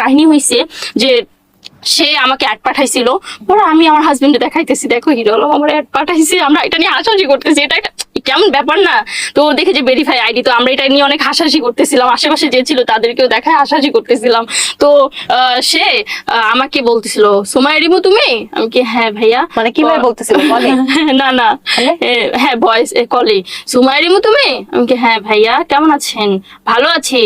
কাহিনী হয়েছে যে সে আমাকে অ্যাড পাঠাইছিল। পরে আমি আমার হাজবেন্ডে দেখাইতেছি, দেখো হিরো আমার অ্যাড পাঠাইছে, আমরা এটা নিয়ে হাসাহাসি করতেছি, এটা একটা কেমন ব্যাপার না? তো দেখে যে ভেরিফাই আইডি তো আমরা এটা নিয়ে অনেক হাসাহাসি করতেছিলাম। আশেপাশে যে ছিল তাদেরকেও দেখায় হাসাহাসি করতেছিলাম। তো সে আমাকে বলতেছিল সোমাই রিমু তুমি? আমি কি হ্যাঁ ভাইয়া। মানে কীভাবে বলতেছিল? বলে? না না। হ্যাঁ ভয়েস কলে। সুমাই রিমু তুমি? আমি কি হ্যাঁ ভাইয়া কেমন আছেন? ভালো আছি।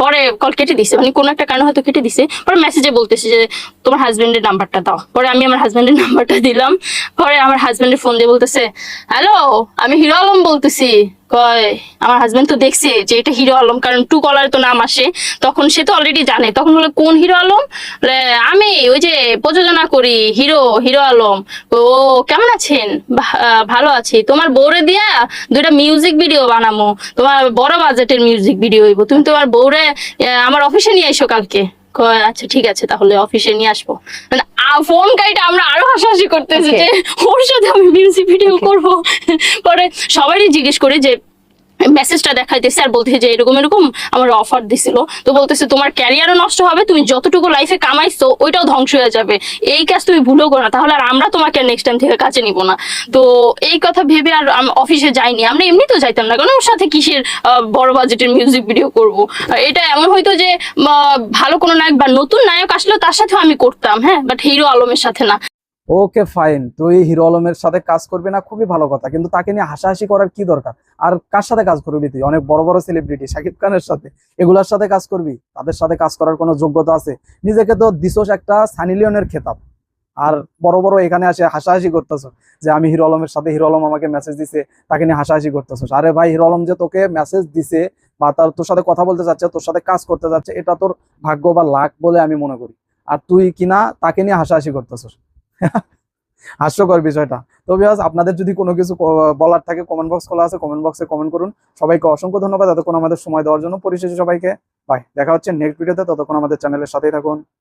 পরে কল কেটে দিছে। মানে কোনো একটা কারণে হয়তো কেটে দিছে। পরে মেসেজে বলতেছে যে তোমার হাজবেন্ডের নাম্বারটা দাও। পরে আমি আমার হাজবেন্ডের নাম্বারটা দিলাম। পরে আমার হাজবেন্ডের ফোন দিয়ে বলতেছে হ্যালো আমি হিরো আলম বলতেছি, কয়, আমার হাজবেন্ড তো দেখছে যে এটা হিরো আলম, কারণ টু কলার তো নাম আসে, তখন সে তো অলরেডি জানে। তখন বলে, কোন হিরো আলম? আমি, ওই যে প্রযোজনা করি, হিরো হিরো আলম। ও, কেমন আছেন? ভালো আছি। তোমার বউরে দিয়া দুইটা মিউজিক ভিডিও বানামো। তোমার বড় বাজেটের মিউজিক ভিডিও হইব। তুমি তোমার বউরে আমার অফিসে নিয়ে এসো কালকে। কয়, আচ্ছা ঠিক আছে তাহলে অফিসে নিয়ে আসব। মানে ফোন কাইটা আমরা আরও হাসাহাসি করতেছি যে ওর সাথে আমি মিউজিক ভিডিও করব। পরে সবারই জিজ্ঞেস করি যে মেসেজটা দেখাইতেছে আর বলতেছে যে এরকম এরকম আমার অফার দিছিল। তো বলতেছে, তোমার ক্যারিয়ারও নষ্ট হবে, তুমি যতটুকু লাইফে কামাইছো, ওইটাও ধ্বংস হয়ে যাবে। এই কাজ তুমি ভুলেও করো না, তাহলে আর আমরা তোমাকে নেক্সট টাইম থেকে কাছে নিব না। তো এই কথা ভেবে আর অফিসে যাইনি। আমরা এমনিতেও যাইতাম না কারণ ওর সাথে কিসের বড় বাজেটের মিউজিক ভিডিও করব? এটা এমন হয়তো যে ভালো কোনো নায়ক বা নতুন নায়ক আসলে তার সাথেও আমি করতাম হ্যাঁ? বাট হিরো আলমের সাথে না। ওকে ফাইন তুই হিরো আলমের সাথে কাজ করবি না, খুবই ভালো কথা। কিন্তু তাকে নিয়ে হাসাহাসি করার কি দরকার? আর কার সাথে কাজ করবি তুই? অনেক বড় বড় সেলিব্রিটি শাকিব খানের সাথে। এগুলার সাথে কাজ করবি? তাদের সাথে কাজ করার কোনো যোগ্যতা আছে? নিজেকে তো দিছোস একটা সানি লিওনের খেতাব। আর বড় বড় এখানে আসে হাসাহাসি করতেছো যে, আমি হিরো আলমের সাথে হিরো আলম আমাকে মেসেজ দিছে, তাকে নিয়ে হাসাহাসি করতেছো আরে ভাই হিরো আলম যে তোকে মেসেজ দিছে বা তার তোর সাথে কথা বলতে চাচ্ছে তোর সাথে কাজ করতে চাচ্ছে এটা তোর ভাগ্য বা লাক বলে আমি মনে করি। আর তুই কিনা তাকে নিয়ে হাসাহাসি করতেছস হাস্যকর বিষয়টা। তো বিহাজ আপনাদের যদি কোনো কিছু বলার থাকে কমেন্ট বক্স খোলা আছে কমেন্ট বক্সে কমেন্ট করুন। সবাইকে অসংখ্য ধন্যবাদ। এতক্ষণ আমাদের সময় দেওয়ার জন্য পরিশেষে সবাইকে। বাই দেখা হচ্ছে নেক্সট ভিডিওতে ততক্ষণ আমাদের চ্যানেলের সাথেই থাকুন।